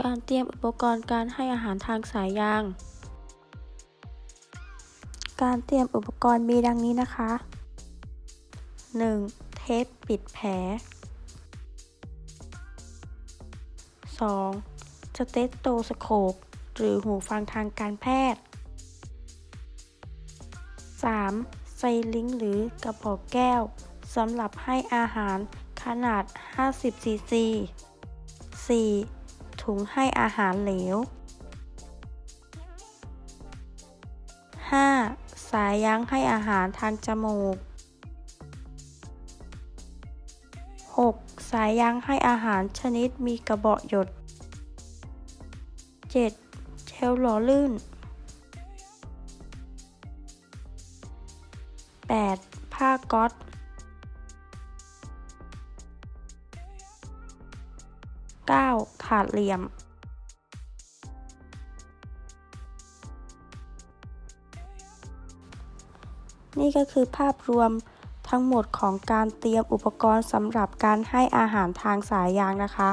การเตรียมอุปกรณ์การให้อาหารทางสายยาง การเตรียมอุปกรณ์มีดังนี้นะคะ 1. เทปปิดแผล 2. สเตตโตสโคป หรือหูฟังทางการแพทย์ 3. ไซลิงหรือกระบอกแก้วสำหรับให้อาหารขนาด 50 ซีซี 4. ถุงให้อาหารเหลว 5. สายยั้งให้อาหารทางจมูก 6. สายยั้งให้อาหารชนิดมีกระบอกหยด 7. เจลหล่อลื่น 8. ผ้าก๊อต 9. ถาดเหลี่ยม นี่ก็คือภาพรวมทั้งหมดของการเตรียมอุปกรณ์สำหรับการให้อาหารทางสายยางนะคะ